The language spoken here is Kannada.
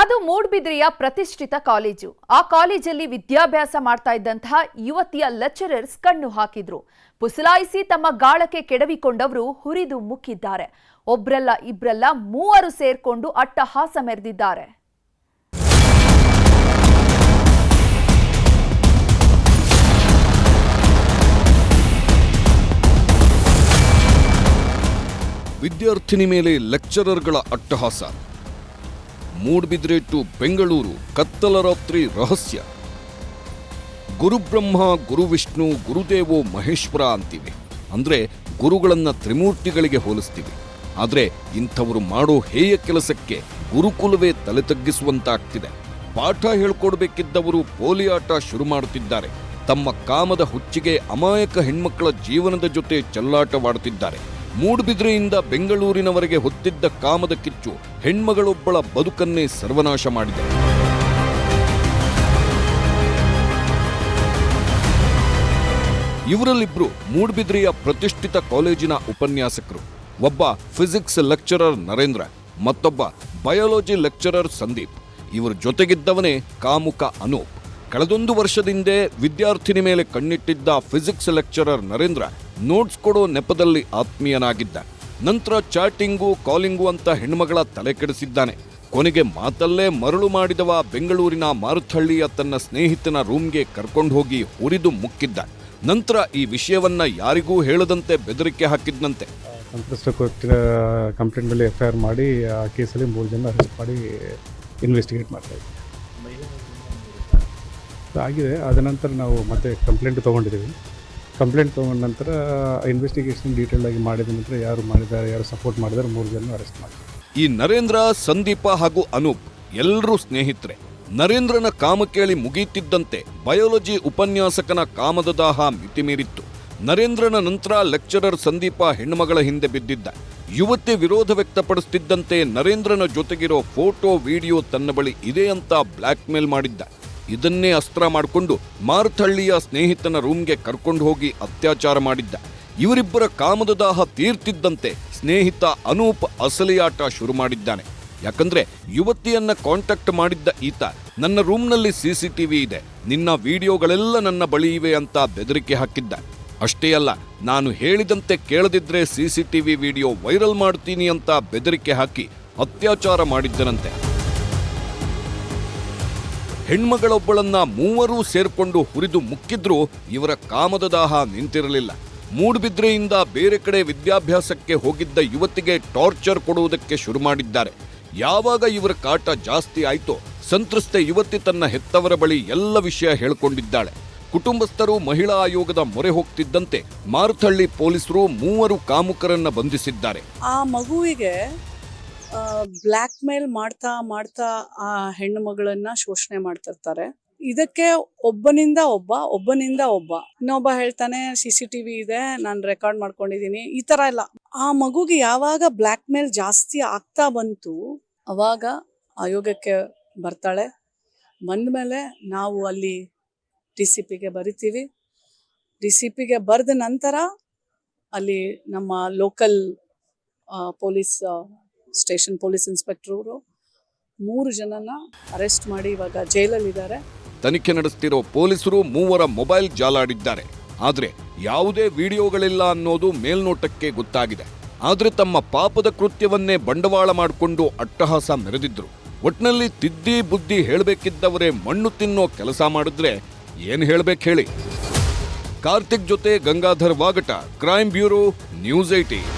ಅದು ಮೂಡ್ಬಿದ್ರಿಯ ಪ್ರತಿಷ್ಠಿತ ಕಾಲೇಜು. ಆ ಕಾಲೇಜಲ್ಲಿ ವಿದ್ಯಾಭ್ಯಾಸ ಮಾಡ್ತಾ ಇದ್ದಂತಹ ಯುವತಿಯ ಲೆಕ್ಚರರ್ಸ್ ಕಣ್ಣು ಹಾಕಿದ್ರು. ಪುಸಲಾಯಿಸಿ ತಮ್ಮ ಗಾಳಕ್ಕೆ ಕೆಡವಿಕೊಂಡವರು ಹುರಿದು ಮುಕ್ಕಿದ್ದಾರೆ. ಒಬ್ರಲ್ಲ ಇಬ್ರಲ್ಲ ಮೂವರು ಸೇರ್ಕೊಂಡು ಅಟ್ಟಹಾಸ ಮೆರೆದಿದ್ದಾರೆ. ವಿದ್ಯಾರ್ಥಿನಿ ಮೇಲೆ ಲೆಕ್ಚರರ್ಗಳ ಅಟ್ಟಹಾಸ. ಮೂಡ್ಬಿದ್ರೆ ಟು ಬೆಂಗಳೂರು ಕತ್ತಲ ರಾತ್ರಿ ರಹಸ್ಯ. ಗುರುಬ್ರಹ್ಮ ಗುರುವಿಷ್ಣು ಗುರುದೇವೋ ಮಹೇಶ್ವರ ಅಂತೀವಿ. ಅಂದ್ರೆ ಗುರುಗಳನ್ನು ತ್ರಿಮೂರ್ತಿಗಳಿಗೆ ಹೋಲಿಸ್ತೀವಿ. ಆದರೆ ಇಂಥವರು ಮಾಡೋ ಹೇಯ ಕೆಲಸಕ್ಕೆ ಗುರುಕುಲವೇ ತಲೆ ತಗ್ಗಿಸುವಂತಾಗ್ತಿದೆ. ಪಾಠ ಹೇಳ್ಕೊಡ್ಬೇಕಿದ್ದವರು ಪೋಲಿಯಾಟ ಶುರು ಮಾಡುತ್ತಿದ್ದಾರೆ. ತಮ್ಮ ಕಾಮದ ಹುಚ್ಚಿಗೆ ಅಮಾಯಕ ಹೆಣ್ಮಕ್ಕಳ ಜೀವನದ ಜೊತೆ ಚೆಲ್ಲಾಟವಾಡುತ್ತಿದ್ದಾರೆ ಮೂಡ್ಬಿದ್ರೆಯಿಂದ ಬೆಂಗಳೂರಿನವರೆಗೆ ಹೊತ್ತಿದ್ದ ಕಾಮದ ಕಿಚ್ಚು ಹೆಣ್ಮಗಳೊಬ್ಬಳ ಬದುಕನ್ನೇ ಸರ್ವನಾಶ ಮಾಡಿದೆ. ಇವರಲ್ಲಿಬ್ರು ಮೂಡುಬಿದ್ರೆಯ ಪ್ರತಿಷ್ಠಿತ ಕಾಲೇಜಿನ ಉಪನ್ಯಾಸಕರು. ಒಬ್ಬ ಫಿಸಿಕ್ಸ್ ಲೆಕ್ಚರರ್ ನರೇಂದ್ರ, ಮತ್ತೊಬ್ಬ ಬಯಾಲಜಿ ಲೆಕ್ಚರರ್ ಸಂದೀಪ್. ಇವರು ಜೊತೆಗಿದ್ದವನೇ ಕಾಮುಕ ಅನೂಪ್. ಕಳೆದೊಂದು ವರ್ಷದಿಂದೆ ವಿದ್ಯಾರ್ಥಿನಿ ಮೇಲೆ ಕಣ್ಣಿಟ್ಟಿದ್ದ ಫಿಸಿಕ್ಸ್ ಲೆಕ್ಚರರ್ ನರೇಂದ್ರ ನೋಟ್ಸ್ ಕೊಡೋ ನೆಪದಲ್ಲಿ ಆತ್ಮೀಯನಾಗಿದ್ದ. ನಂತರ ಚಾಟಿಂಗು ಕಾಲಿಂಗು ಅಂತ ಹೆಣ್ಮಗಳ ತಲೆ ಕೆಡಿಸಿದ್ದಾನೆ. ಕೊನೆಗೆ ಮಾತಲ್ಲೇ ಮರಳು ಮಾಡಿದವ ಬೆಂಗಳೂರಿನ ಮಾರುಥಳ್ಳಿಯ ತನ್ನ ಸ್ನೇಹಿತನ ರೂಮ್ಗೆ ಕರ್ಕೊಂಡು ಹೋಗಿ ಹುರಿದು ಮುಕ್ಕಿದ್ದ. ನಂತರ ಈ ವಿಷಯವನ್ನ ಯಾರಿಗೂ ಹೇಳದಂತೆ ಬೆದರಿಕೆ ಹಾಕಿದ್ನಂತೆ. ಸಂತ್ರಸ್ತ ಕೊಟ್ಟಿರೋ ಕಂಪ್ಲೇಂಟ್ ಮೇಲೆ ಎಫ್ ಐ ಆರ್ ಮಾಡಿ ಆ ಕೇಸಲ್ಲಿ ಮೂರು ಜನ ಅರೆಸ್ಟ್ ಮಾಡಿ ಇನ್ವೆಸ್ಟಿಗೇಟ್ ಮಾಡ್ತಾ ಇದ್ದೀವಿ ಆಗಿದೆ. ಅದ ನಂತರ ನಾವು ಮತ್ತೆ ಕಂಪ್ಲೇಂಟ್ ತೊಗೊಂಡಿದ್ದೀವಿ. ಕಂಪ್ಲೇಂಟ್ ತೊಗೊಂಡ ನಂತರ ಇನ್ವೆಸ್ಟಿಗೇಷನ್ ಡೀಟೇಲ್ ಆಗಿ ಮಾಡಿದ ನಂತರ ಯಾರು ಮಾಡಿದ್ದಾರೆ, ಯಾರು ಸಪೋರ್ಟ್ ಮಾಡಿದ್ದಾರೆ, ಮೂರು ಜನ ಅರೆಸ್ಟ್ ಮಾಡಿ ಈ ನರೇಂದ್ರ, ಸಂದೀಪ ಹಾಗೂ ಅನೂಪ್ ಎಲ್ಲರೂ ಸ್ನೇಹಿತರೆ. ನರೇಂದ್ರನ ಕಾಮ ಕೇಳಿ ಮುಗಿಯುತ್ತಿದ್ದಂತೆ ಬಯಾಲಜಿ ಉಪನ್ಯಾಸಕನ ಕಾಮದ ದಾಹ ಮಿತಿಮೀರಿತ್ತು. ನರೇಂದ್ರನ ನಂತರ ಲೆಕ್ಚರರ್ ಸಂದೀಪ ಹೆಣ್ಮಗಳ ಹಿಂದೆ ಬಿದ್ದಿದ್ದ. ಯುವತಿ ವಿರೋಧ ವ್ಯಕ್ತಪಡಿಸುತ್ತಿದ್ದಂತೆ ನರೇಂದ್ರನ ಜೊತೆಗಿರೋ ಫೋಟೋ ವಿಡಿಯೋ ತನ್ನ ಬಳಿ ಇದೆ ಅಂತ ಬ್ಲ್ಯಾಕ್ ಮೇಲ್ ಮಾಡಿದ್ದ. ಇದನ್ನೇ ಅಸ್ತ್ರ ಮಾಡಿಕೊಂಡು ಮಾರ್ಥಳ್ಳಿಯ ಸ್ನೇಹಿತನ ರೂಮ್ಗೆ ಕರ್ಕೊಂಡು ಹೋಗಿ ಅತ್ಯಾಚಾರ ಮಾಡಿದ್ದ. ಇವರಿಬ್ಬರ ಕಾಮದ ದಾಹ ತೀರ್ತಿದ್ದಂತೆ ಸ್ನೇಹಿತ ಅನೂಪ್ ಅಸಲಿಯಾಟ ಶುರು ಮಾಡಿದ್ದಾನೆ. ಯಾಕಂದ್ರೆ ಯುವತಿಯನ್ನ ಕಾಂಟ್ಯಾಕ್ಟ್ ಮಾಡಿದ್ದ ಈತ, ನನ್ನ ರೂಮ್ನಲ್ಲಿ ಸಿ ಸಿ ಸಿಸಿಟಿವಿ ಇದೆ. ನಿನ್ನ ವಿಡಿಯೋಗಳೆಲ್ಲ ನನ್ನ ಬಳಿ ಇವೆ ಅಂತ ಬೆದರಿಕೆ ಹಾಕಿದ್ದ. ಅಷ್ಟೇ ಅಲ್ಲ, ನಾನು ಹೇಳಿದಂತೆ ಕೇಳದಿದ್ರೆ ಸಿ ಸಿಸಿಟಿವಿ ವಿಡಿಯೋ ವೈರಲ್ ಮಾಡ್ತೀನಿ ಅಂತ ಬೆದರಿಕೆ ಹಾಕಿ ಅತ್ಯಾಚಾರ ಮಾಡಿದ್ದನಂತೆ. ಹೆಣ್ಮಗಳೊಬ್ಬಳನ್ನ ಮೂವರೂ ಸೇರ್ಕೊಂಡು ಹುರಿದು ಮುಕ್ಕಿದ್ರೂ ಇವರ ಕಾಮದ ದಾಹ ನಿಂತಿರಲಿಲ್ಲ. ಮೂಡ್ಬಿದ್ರೆಯಿಂದ ಬೇರೆ ಕಡೆ ವಿದ್ಯಾಭ್ಯಾಸಕ್ಕೆ ಹೋಗಿದ್ದ ಯುವತಿಗೆ ಟಾರ್ಚರ್ ಕೊಡುವುದಕ್ಕೆ ಶುರು ಮಾಡಿದ್ದಾರೆ. ಯಾವಾಗ ಇವರ ಕಾಟ ಜಾಸ್ತಿ ಆಯ್ತೋ, ಸಂತ್ರಸ್ತೆ ಯುವತಿ ತನ್ನ ಹೆತ್ತವರ ಬಳಿ ಎಲ್ಲ ವಿಷಯ ಹೇಳಿಕೊಂಡಿದ್ದಾಳೆ. ಕುಟುಂಬಸ್ಥರು ಮಹಿಳಾ ಆಯೋಗದ ಮೊರೆ ಹೋಗ್ತಿದ್ದಂತೆ ಮಾರುಥಳ್ಳಿ ಪೊಲೀಸರು ಮೂವರು ಕಾಮುಕರನ್ನ ಬಂಧಿಸಿದ್ದಾರೆ. ಆ ಮಗುವಿಗೆ ಬ್ಲ್ಯಾಕ್ ಮೇಲ್ ಮಾಡ್ತಾ ಮಾಡ್ತಾ ಆ ಹೆಣ್ಣು ಮಗಳನ್ನ ಶೋಷಣೆ ಮಾಡ್ತಿರ್ತಾರೆ. ಇದಕ್ಕೆ ಒಬ್ಬನಿಂದ ಒಬ್ಬ ಒಬ್ಬನಿಂದ ಒಬ್ಬ. ಇನ್ನೊಬ್ಬ ಹೇಳ್ತಾನೆ ಸಿ ಸಿ ಟಿ ವಿ ಇದೆ, ನಾನು ರೆಕಾರ್ಡ್ ಮಾಡ್ಕೊಂಡಿದ್ದೀನಿ ಈ ತರ ಎಲ್ಲ. ಆ ಮಗುಗೆ ಯಾವಾಗ ಬ್ಲ್ಯಾಕ್ ಮೇಲ್ ಜಾಸ್ತಿ ಆಗ್ತಾ ಬಂತು, ಅವಾಗ ಆಯೋಗಕ್ಕೆ ಬರ್ತಾಳೆ. ಬಂದ್ಮೇಲೆ ನಾವು ಅಲ್ಲಿ ಡಿ ಸಿ ಪಿಗೆ ಬರಿತೀವಿ. ಡಿ ಸಿ ಪಿಗೆ ಬರೆದ ನಂತರ ಅಲ್ಲಿ ನಮ್ಮ local police station police inspector ಅವರು. ಮೂರು ಜನನ ಅರೆಸ್ಟ್ ಮಾಡಿ ಇವಾಗ ಜೈಲಲ್ಲಿದ್ದಾರೆ. ತನಿಖೆ ನಡೆಸ್ತಿರೋ ಪೊಲೀಸರು ಮೂವರ ಮೊಬೈಲ್ ಜಾಲಾಡಿದ್ದಾರೆ. ಆದರೆ ಯಾವುದೇ ವಿಡಿಯೋಗಳಿಲ್ಲ ಅನ್ನೋದು ಮೇಲ್ನೋಟಕ್ಕೆ ಗೊತ್ತಾಗಿದೆ. ಆದರೆ ತಮ್ಮ ಪಾಪದ ಕೃತ್ಯವನ್ನೇ ಬಂಡವಾಳ ಮಾಡಿಕೊಂಡು ಅಟ್ಟಹಾಸ ಮೆರೆದಿದ್ರು. ಒಟ್ನಲ್ಲಿ ತಿದ್ದಿ ಬುದ್ಧಿ ಹೇಳಬೇಕಿದ್ದವರೇ ಮಣ್ಣು ತಿನ್ನೋ ಕೆಲಸ ಮಾಡಿದ್ರೆ ಏನು ಹೇಳ್ಬೇಕು ಹೇಳಿ. ಕಾರ್ತಿಕ್ ಜೊತೆ Gangadhar Vagata, crime bureau, news eighteen